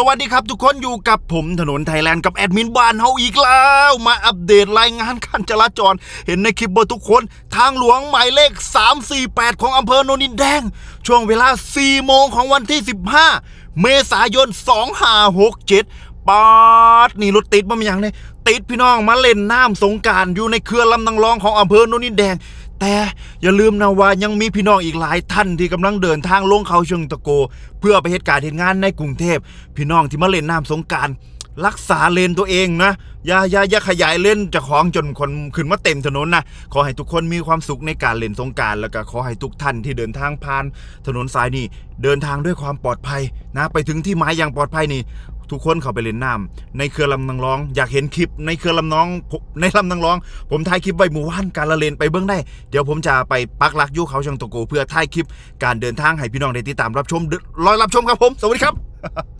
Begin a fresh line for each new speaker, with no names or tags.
สวัสดีครับทุกคนอยู่กับผมถนนไทยแลนด์กับแอดมินบ้านเฮาอีกแล้ว มาอัปเดตรายงานการจราจร เห็นในคลิปเบอร์ทุกคน ทางหลวงหมายเลข 348 ของอำเภอโนนินแดง ช่วงเวลา 4 โมงของวันที่ 15 เมษายน 2567ปาดนี่รถติดมาอย่างเลยติดพี่น้องมาเล่นน้ำสงการอยู่ในเขื่อนลำนางรองของอำเภอโนนินแดง แต่อย่าลืมนะว่ายังมีพี่น้องอีกหลายท่านที่กำลังเดินทางลงเขาเชิงตะโก เพื่อไปเหตุการณ์เหตุงานในกรุงเทพ พี่น้องที่มาเล่นน้ำสงการรักษาเลนตัวเองนะ อย่าอย่าอย่าขยายเลนจะของจนคนขึ้นมาเต็มถนนนะ ขอให้ทุกคนมีความสุขในการเล่นสงการแล้วก็ขอให้ทุกท่านที่เดินทางผ่าน ถนนสายนี้เดินทางด้วยความปลอดภัยนะ ไปถึงที่หมายอย่างปลอดภัยนี่ ทุกคนเขาไปเล่นน้ำในเครือลำนางร้อง อยากเห็นคลิปในเครือลำน้องในลำนางร้อง ผมถ่ายคลิปไว้หมู่บ้านการละเลนไปเบื้องได้ เดี๋ยวผมจะไปปักหลักอยุเขาชังตะโกเพื่อถ่ายคลิปการเดินทางให้พี่น้องได้ติดตามรับชมเดี๋ยวรอรับชมครับผม สวัสดีครับ